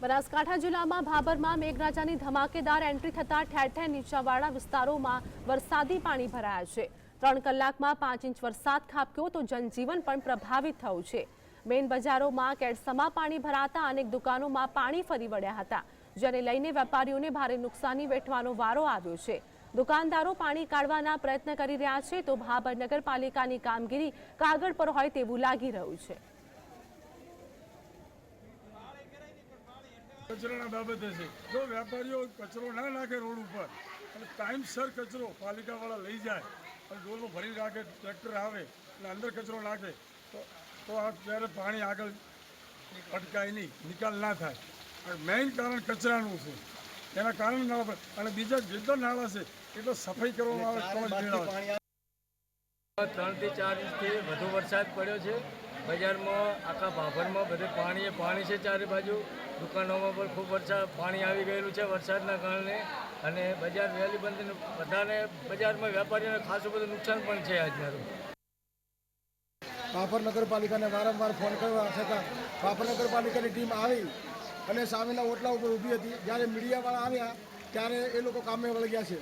બનાસકાંઠા જિલ્લામાં ભાભરમાં મેઘરાજાની ધમાકેદાર એન્ટ્રી થતા ઠેર ઠેર નીચાવાળા વિસ્તારોમાં વરસાદી પાણી ભરાયા છે. ત્રણ કલાકમાં પાંચ ઇંચ વરસાદ ખાબક્યો તો જનજીવન પણ પ્રભાવિત થયું છે. મેઇન બજારોમાં કેડસમાં પાણી ભરાતા અનેક દુકાનોમાં પાણી ફરી વળ્યા હતા, જેને લઈને વેપારીઓને ભારે નુકસાની વેઠવાનો વારો આવ્યો છે. દુકાનદારો પાણી કાઢવાના પ્રયત્ન કરી રહ્યા છે તો ભાભર નગરપાલિકાની કામગીરી કાગળ પર હોય તેવું લાગી રહ્યું છે. કચરાના બાબતે છે. જો વેપારીઓ કચરો ના નાખે રોડ ઉપર, અને ટાઈમસર કચરો પાલિકાવાળા લઈ જાય, અને ડોલો ભરી રાખે, ટ્રેક્ટર આવે, અને અંદર કચરો નાખે, તો તો આ ત્યારે પાણી આગળ અટકાય નહીં, નિકાલ ના થાય. અને મેઇન કારણ કચરાનું છે. એના કારણે નાળા અને બીજા જેટલા નાળા છે એટલો સફાઈ કરવામાં આવે ત્રણ ત્રણથી ચાર ઇંચથી વધુ વરસાદ પડ્યો છે. બજારમાં, આખા ભાભરમાં બધે પાણીએ પાણી છે ચારે બાજુ. દુકાનોમાં પણ ખૂબ વરસાદ પાણી આવી ગયેલું છે વરસાદના કારણે. અને બજાર વહેલી બંધ બધાને, બજારમાં વેપારીઓને ખાસું બધું નુકસાન પણ છે આજના બાપર નગરપાલિકાને વારંવાર ફોન કરવા છતાં બાપર નગરપાલિકાની ટીમ આવી અને સામેના ઓટલા ઉપર ઊભી હતી. જ્યારે મીડિયાવાળા આવ્યા, ત્યારે એ લોકો કામે વળગ્યા છે.